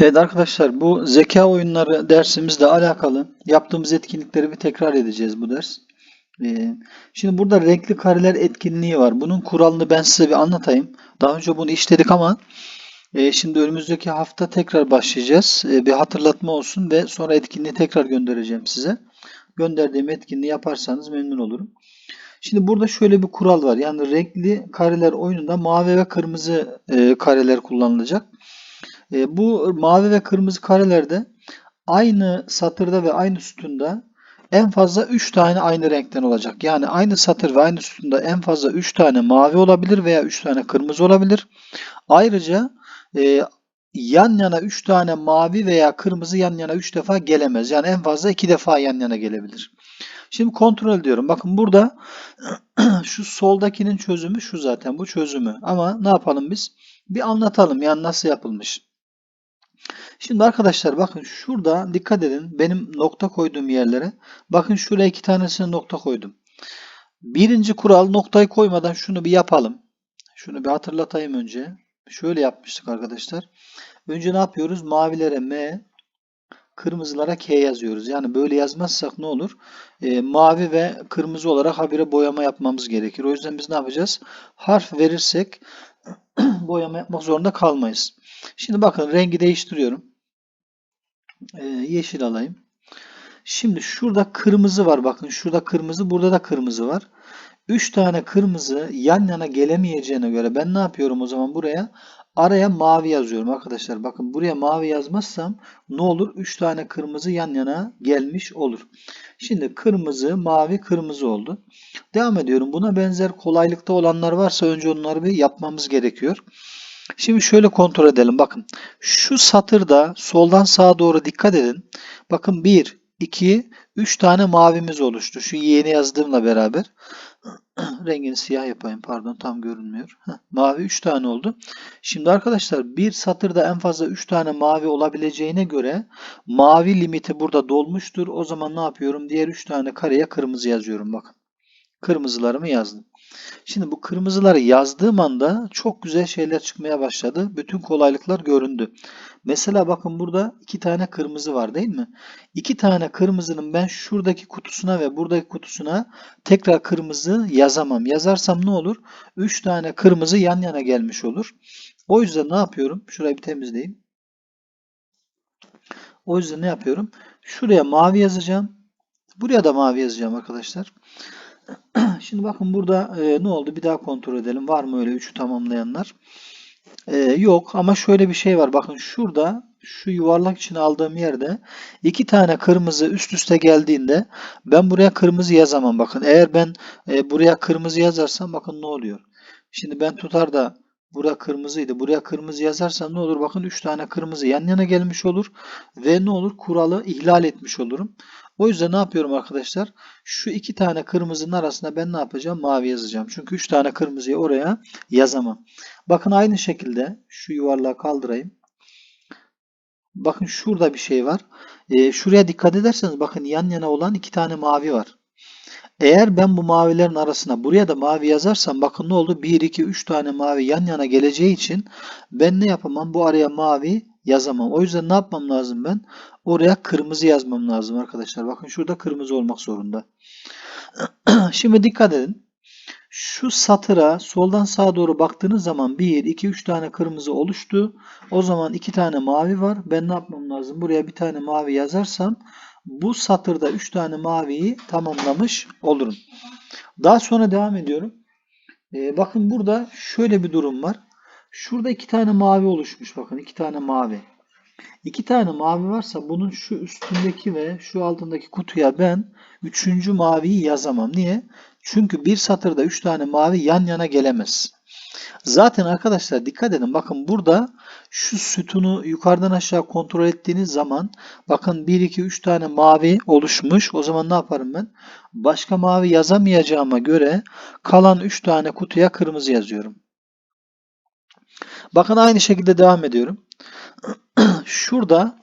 Evet arkadaşlar bu zeka oyunları dersimizle alakalı yaptığımız etkinlikleri bir tekrar edeceğiz bu ders. Ee, şimdi burada renkli kareler etkinliği var. Bunun kuralını ben size bir anlatayım. Daha önce bunu işledik ama e, şimdi önümüzdeki hafta tekrar başlayacağız. E, bir hatırlatma olsun ve sonra etkinliği tekrar göndereceğim size. Gönderdiğim etkinliği yaparsanız memnun olurum. Şimdi burada şöyle bir kural var. Yani renkli kareler oyununda mavi ve kırmızı e, kareler kullanılacak. E, bu mavi ve kırmızı karelerde aynı satırda ve aynı sütunda en fazla 3 tane aynı renkten olacak. Yani aynı satır ve aynı sütunda en fazla 3 tane mavi olabilir veya 3 tane kırmızı olabilir. Ayrıca e, yan yana 3 tane mavi veya kırmızı yan yana 3 defa gelemez. Yani en fazla 2 defa yan yana gelebilir. Şimdi kontrol ediyorum. Bakın burada şu soldakinin çözümü şu zaten bu çözümü. Ama ne yapalım biz? Bir anlatalım yani nasıl yapılmış. Şimdi arkadaşlar bakın şurada dikkat edin benim nokta koyduğum yerlere. Bakın şuraya iki tanesine nokta koydum. Birinci kural noktayı koymadan şunu bir yapalım. Şunu bir hatırlatayım önce. Şöyle yapmıştık arkadaşlar. Önce ne yapıyoruz? Mavilere M, kırmızılara K yazıyoruz. Yani böyle yazmazsak ne olur? E, mavi ve kırmızı olarak habire boyama yapmamız gerekir. O yüzden biz ne yapacağız? Harf verirsek boyama yapmak zorunda kalmayız. Şimdi bakın rengi değiştiriyorum. Ee, yeşil alayım. Şimdi şurada kırmızı var. Bakın şurada kırmızı, burada da kırmızı var. 3 tane kırmızı yan yana gelemeyeceğine göre ben ne yapıyorum o zaman buraya? Araya mavi yazıyorum arkadaşlar. Bakın buraya mavi yazmazsam ne olur? 3 tane kırmızı yan yana gelmiş olur. Şimdi kırmızı, mavi, kırmızı oldu. Devam ediyorum. Buna benzer kolaylıkta olanlar varsa önce onları bir yapmamız gerekiyor. Şimdi şöyle kontrol edelim. Bakın şu satırda soldan sağa doğru dikkat edin. Bakın 1, 2, 3 tane mavimiz oluştu. Şu yeni yazdığımla beraber. Rengini siyah yapayım. Pardon tam görünmüyor. Mavi 3 tane oldu. Şimdi arkadaşlar bir satırda en fazla 3 tane mavi olabileceğine göre mavi limiti burada dolmuştur. O zaman ne yapıyorum? Diğer 3 tane kareye kırmızı yazıyorum. Bakın. Kırmızılarımı yazdım. Şimdi bu kırmızıları yazdığım anda çok güzel şeyler çıkmaya başladı. Bütün kolaylıklar göründü. Mesela bakın burada iki tane kırmızı var değil mi? İki tane kırmızının ben şuradaki kutusuna ve buradaki kutusuna tekrar kırmızı yazamam. Yazarsam ne olur? Üç tane kırmızı yan yana gelmiş olur. O yüzden ne yapıyorum? Şurayı bir temizleyeyim. O yüzden ne yapıyorum? Şuraya mavi yazacağım. Buraya da mavi yazacağım arkadaşlar. Şimdi bakın burada e, ne oldu? Bir daha kontrol edelim. Var mı öyle üçü tamamlayanlar? E, yok ama şöyle bir şey var. Bakın şurada şu yuvarlak için aldığım yerde iki tane kırmızı üst üste geldiğinde ben buraya kırmızı yazamam. Bakın eğer ben e, buraya kırmızı yazarsam bakın ne oluyor? Şimdi ben tutar da Buraya kırmızıydı. Buraya kırmızı yazarsam ne olur? Bakın 3 tane kırmızı yan yana gelmiş olur. Ve ne olur? Kuralı ihlal etmiş olurum. O yüzden ne yapıyorum arkadaşlar? Şu iki tane kırmızının arasında ben ne yapacağım? Mavi yazacağım. Çünkü üç tane kırmızıyı oraya yazamam. Bakın aynı şekilde şu yuvarlağı kaldırayım. Bakın şurada bir şey var. Ee, şuraya dikkat ederseniz bakın yan yana olan iki tane mavi var. Eğer ben bu mavilerin arasına buraya da mavi yazarsam bakın ne oldu? 1, 2, 3 tane mavi yan yana geleceği için ben ne yapamam? Bu araya mavi yazamam. O yüzden ne yapmam lazım ben? Oraya kırmızı yazmam lazım arkadaşlar. Bakın şurada kırmızı olmak zorunda. Şimdi dikkat edin. Şu satıra soldan sağa doğru baktığınız zaman 1, 2, 3 tane kırmızı oluştu. O zaman 2 tane mavi var. Ben ne yapmam lazım? Buraya bir tane mavi yazarsam bu satırda 3 tane maviyi tamamlamış olurum. Daha sonra devam ediyorum. Ee, bakın burada şöyle bir durum var. Şurada iki tane mavi oluşmuş. Bakın iki tane mavi. İki tane mavi varsa bunun şu üstündeki ve şu altındaki kutuya ben üçüncü maviyi yazamam. Niye? Çünkü bir satırda üç tane mavi yan yana gelemez. Zaten arkadaşlar dikkat edin. Bakın burada şu sütunu yukarıdan aşağı kontrol ettiğiniz zaman bakın 1, 2, 3 tane mavi oluşmuş. O zaman ne yaparım ben? Başka mavi yazamayacağıma göre kalan 3 tane kutuya kırmızı yazıyorum. Bakın aynı şekilde devam ediyorum. Şurada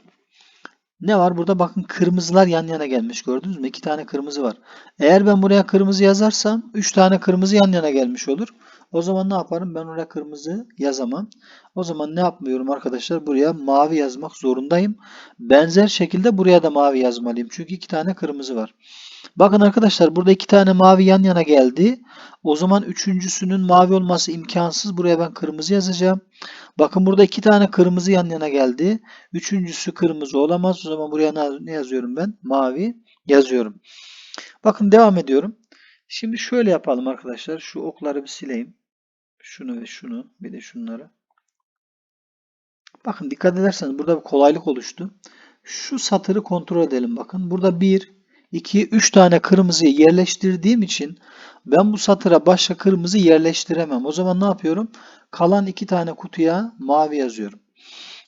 ne var? Burada bakın kırmızılar yan yana gelmiş. Gördünüz mü? İki tane kırmızı var. Eğer ben buraya kırmızı yazarsam üç tane kırmızı yan yana gelmiş olur. O zaman ne yaparım? Ben oraya kırmızı yazamam. O zaman ne yapmıyorum arkadaşlar? Buraya mavi yazmak zorundayım. Benzer şekilde buraya da mavi yazmalıyım. Çünkü iki tane kırmızı var. Bakın arkadaşlar burada iki tane mavi yan yana geldi. O zaman üçüncüsünün mavi olması imkansız. Buraya ben kırmızı yazacağım. Bakın burada iki tane kırmızı yan yana geldi. Üçüncüsü kırmızı olamaz. O zaman buraya ne yazıyorum ben? Mavi yazıyorum. Bakın devam ediyorum. Şimdi şöyle yapalım arkadaşlar. Şu okları bir sileyim. Şunu ve şunu. Bir de şunları. Bakın dikkat ederseniz burada bir kolaylık oluştu. Şu satırı kontrol edelim bakın. Burada 1, 2, 3 tane kırmızıyı yerleştirdiğim için ben bu satıra başka kırmızı yerleştiremem. O zaman ne yapıyorum? Kalan 2 tane kutuya mavi yazıyorum.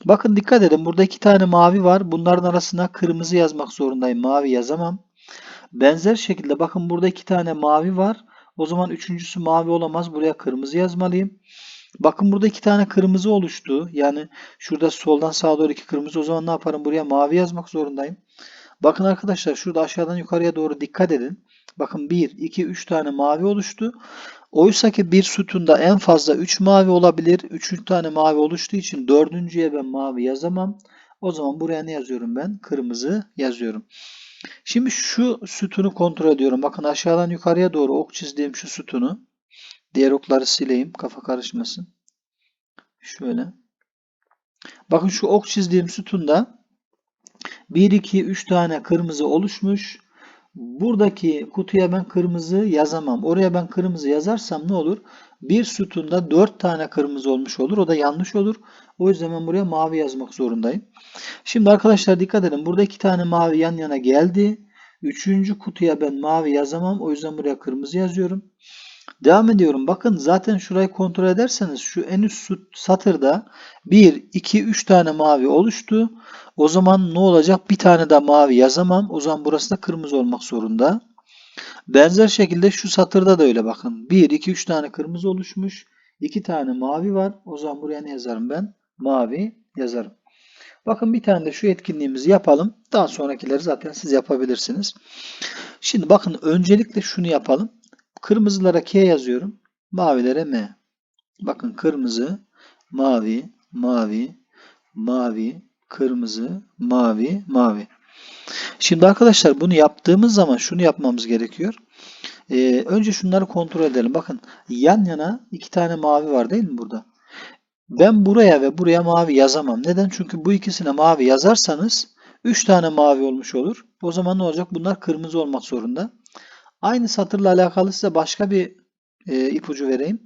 Bakın dikkat edin. Burada 2 tane mavi var. Bunların arasına kırmızı yazmak zorundayım. Mavi yazamam. Benzer şekilde bakın burada 2 tane mavi var. O zaman üçüncüsü mavi olamaz. Buraya kırmızı yazmalıyım. Bakın burada iki tane kırmızı oluştu. Yani şurada soldan sağa doğru iki kırmızı. O zaman ne yaparım? Buraya mavi yazmak zorundayım. Bakın arkadaşlar şurada aşağıdan yukarıya doğru dikkat edin. Bakın 1, 2, 3 tane mavi oluştu. Oysa ki bir sütunda en fazla 3 mavi olabilir. 3 tane mavi oluştuğu için dördüncüye ben mavi yazamam. O zaman buraya ne yazıyorum ben? Kırmızı yazıyorum. Şimdi şu sütunu kontrol ediyorum. Bakın aşağıdan yukarıya doğru ok çizdiğim şu sütunu. Diğer okları sileyim. Kafa karışmasın. Şöyle. Bakın şu ok çizdiğim sütunda 1, 2, 3 tane kırmızı oluşmuş. Buradaki kutuya ben kırmızı yazamam. Oraya ben kırmızı yazarsam ne olur? Bir sütunda 4 tane kırmızı olmuş olur. O da yanlış olur. O yüzden ben buraya mavi yazmak zorundayım. Şimdi arkadaşlar dikkat edin. Burada 2 tane mavi yan yana geldi. Üçüncü kutuya ben mavi yazamam. O yüzden buraya kırmızı yazıyorum. Devam ediyorum. Bakın zaten şurayı kontrol ederseniz şu en üst satırda 1, 2, 3 tane mavi oluştu. O zaman ne olacak? Bir tane daha mavi yazamam. O zaman burası da kırmızı olmak zorunda. Benzer şekilde şu satırda da öyle bakın. 1, 2, 3 tane kırmızı oluşmuş. 2 tane mavi var. O zaman buraya ne yazarım ben? Mavi yazarım. Bakın bir tane de şu etkinliğimizi yapalım. Daha sonrakileri zaten siz yapabilirsiniz. Şimdi bakın öncelikle şunu yapalım. Kırmızılara K yazıyorum. Mavilere M. Bakın kırmızı, mavi, mavi, mavi, kırmızı, mavi, mavi. Şimdi arkadaşlar bunu yaptığımız zaman şunu yapmamız gerekiyor. Ee, önce şunları kontrol edelim. Bakın yan yana iki tane mavi var değil mi burada? Ben buraya ve buraya mavi yazamam. Neden? Çünkü bu ikisine mavi yazarsanız 3 tane mavi olmuş olur. O zaman ne olacak? Bunlar kırmızı olmak zorunda. Aynı satırla alakalı size başka bir e, ipucu vereyim.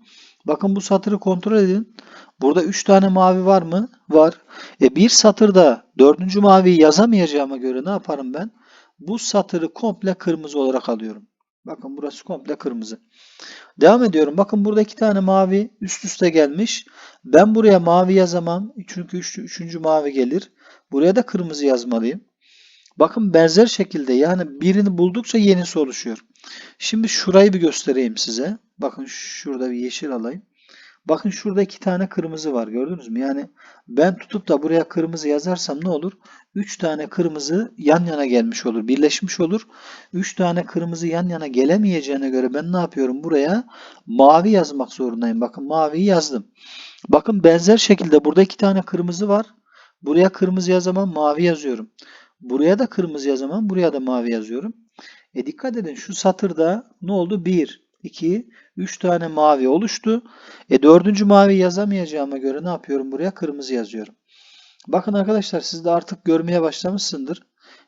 Bakın bu satırı kontrol edin. Burada 3 tane mavi var mı? Var. E bir satırda 4. maviyi yazamayacağıma göre ne yaparım ben? Bu satırı komple kırmızı olarak alıyorum. Bakın burası komple kırmızı. Devam ediyorum. Bakın burada iki tane mavi üst üste gelmiş. Ben buraya mavi yazamam. Çünkü üç, üçüncü mavi gelir. Buraya da kırmızı yazmalıyım. Bakın benzer şekilde yani birini buldukça yenisi oluşuyor. Şimdi şurayı bir göstereyim size. Bakın şurada bir yeşil alayım. Bakın şurada iki tane kırmızı var gördünüz mü? Yani ben tutup da buraya kırmızı yazarsam ne olur? Üç tane kırmızı yan yana gelmiş olur. Birleşmiş olur. Üç tane kırmızı yan yana gelemeyeceğine göre ben ne yapıyorum? Buraya mavi yazmak zorundayım. Bakın maviyi yazdım. Bakın benzer şekilde burada iki tane kırmızı var. Buraya kırmızı yazamam mavi yazıyorum. Buraya da kırmızı yazamam. Buraya da mavi yazıyorum. E dikkat edin şu satırda ne oldu? 1, 2, 3 tane mavi oluştu. E dördüncü mavi yazamayacağıma göre ne yapıyorum? Buraya kırmızı yazıyorum. Bakın arkadaşlar siz de artık görmeye başlamışsındır.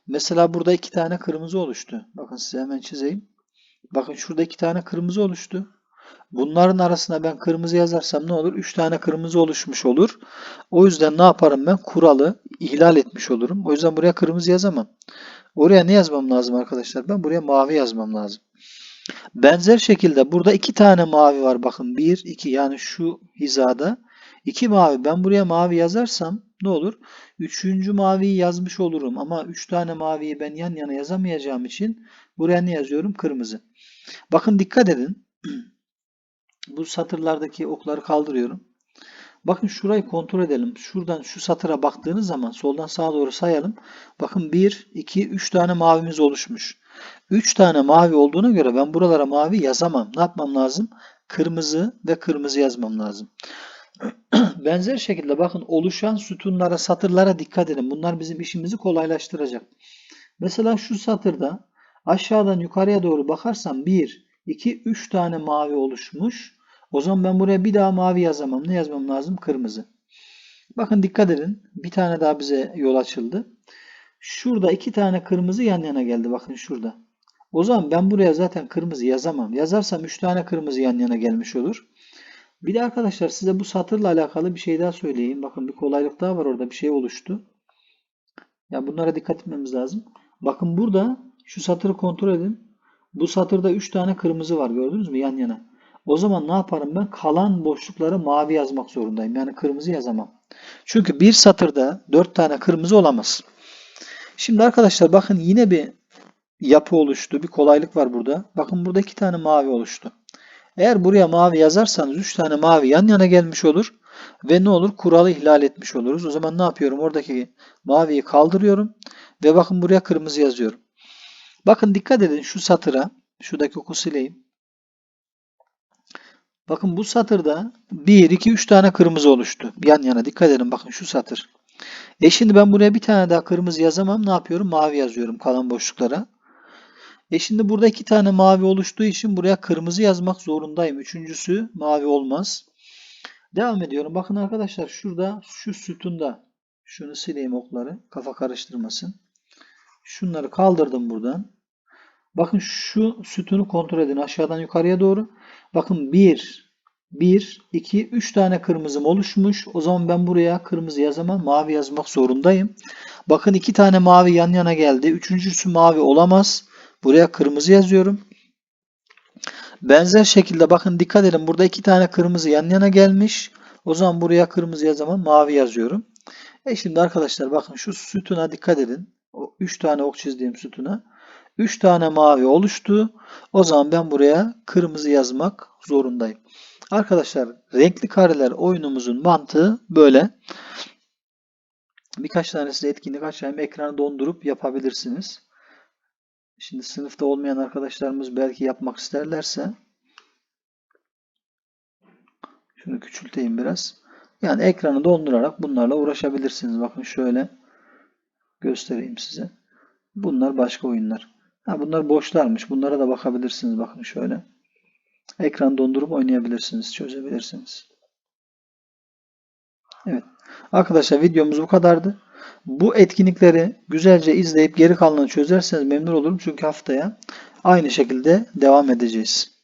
Mesela burada iki tane kırmızı oluştu. Bakın size hemen çizeyim. Bakın şurada iki tane kırmızı oluştu. Bunların arasına ben kırmızı yazarsam ne olur? 3 tane kırmızı oluşmuş olur. O yüzden ne yaparım ben? Kuralı ihlal etmiş olurum. O yüzden buraya kırmızı yazamam. Oraya ne yazmam lazım arkadaşlar? Ben buraya mavi yazmam lazım. Benzer şekilde burada iki tane mavi var. Bakın 1, 2 yani şu hizada. 2 mavi. Ben buraya mavi yazarsam ne olur? Üçüncü maviyi yazmış olurum. Ama 3 üç tane maviyi ben yan yana yazamayacağım için buraya ne yazıyorum? Kırmızı. Bakın dikkat edin. Bu satırlardaki okları kaldırıyorum. Bakın şurayı kontrol edelim. Şuradan şu satıra baktığınız zaman soldan sağa doğru sayalım. Bakın 1, 2, 3 tane mavimiz oluşmuş. 3 tane mavi olduğuna göre ben buralara mavi yazamam. Ne yapmam lazım? kırmızı ve kırmızı yazmam lazım. Benzer şekilde bakın oluşan sütunlara, satırlara dikkat edin. Bunlar bizim işimizi kolaylaştıracak. Mesela şu satırda aşağıdan yukarıya doğru bakarsam 1, 2, 3 tane mavi oluşmuş. O zaman ben buraya bir daha mavi yazamam. Ne yazmam lazım? Kırmızı. Bakın dikkat edin. Bir tane daha bize yol açıldı. Şurada iki tane kırmızı yan yana geldi. Bakın şurada. O zaman ben buraya zaten kırmızı yazamam. Yazarsam 3 tane kırmızı yan yana gelmiş olur. Bir de arkadaşlar size bu satırla alakalı bir şey daha söyleyeyim. Bakın bir kolaylık daha var orada. Bir şey oluştu. Ya bunlara dikkat etmemiz lazım. Bakın burada şu satırı kontrol edin. Bu satırda 3 tane kırmızı var. Gördünüz mü? Yan yana. O zaman ne yaparım ben? Kalan boşlukları mavi yazmak zorundayım. Yani kırmızı yazamam. Çünkü bir satırda 4 tane kırmızı olamaz. Şimdi arkadaşlar bakın yine bir yapı oluştu. Bir kolaylık var burada. Bakın burada 2 tane mavi oluştu. Eğer buraya mavi yazarsanız 3 tane mavi yan yana gelmiş olur. Ve ne olur? Kuralı ihlal etmiş oluruz. O zaman ne yapıyorum? Oradaki maviyi kaldırıyorum. Ve bakın buraya kırmızı yazıyorum. Bakın dikkat edin şu satıra. Şuradaki oku sileyim. Bakın bu satırda 1, 2, 3 tane kırmızı oluştu. Yan yana dikkat edin. Bakın şu satır. E şimdi ben buraya bir tane daha kırmızı yazamam. Ne yapıyorum? Mavi yazıyorum kalan boşluklara. E şimdi burada iki tane mavi oluştuğu için buraya kırmızı yazmak zorundayım. Üçüncüsü mavi olmaz. Devam ediyorum. Bakın arkadaşlar şurada şu sütunda şunu sileyim okları. Kafa karıştırmasın. Şunları kaldırdım buradan. Bakın şu sütunu kontrol edin aşağıdan yukarıya doğru. Bakın 1, 1, 2, 3 tane kırmızım oluşmuş. O zaman ben buraya kırmızı yazamam. Mavi yazmak zorundayım. Bakın 2 tane mavi yan yana geldi. Üçüncüsü mavi olamaz. Buraya kırmızı yazıyorum. Benzer şekilde bakın dikkat edin. Burada 2 tane kırmızı yan yana gelmiş. O zaman buraya kırmızı yazamam. Mavi yazıyorum. E şimdi arkadaşlar bakın şu sütuna dikkat edin. O 3 tane ok çizdiğim sütuna. 3 tane mavi oluştu. O zaman ben buraya kırmızı yazmak zorundayım. Arkadaşlar renkli kareler oyunumuzun mantığı böyle. Birkaç tanesi etkinlik açayım. Ekranı dondurup yapabilirsiniz. Şimdi sınıfta olmayan arkadaşlarımız belki yapmak isterlerse şunu küçülteyim biraz. Yani ekranı dondurarak bunlarla uğraşabilirsiniz. Bakın şöyle göstereyim size. Bunlar başka oyunlar. Ha, bunlar boşlarmış. Bunlara da bakabilirsiniz. Bakın şöyle. Ekran dondurup oynayabilirsiniz. Çözebilirsiniz. Evet. Arkadaşlar videomuz bu kadardı. Bu etkinlikleri güzelce izleyip geri kalanını çözerseniz memnun olurum. Çünkü haftaya aynı şekilde devam edeceğiz.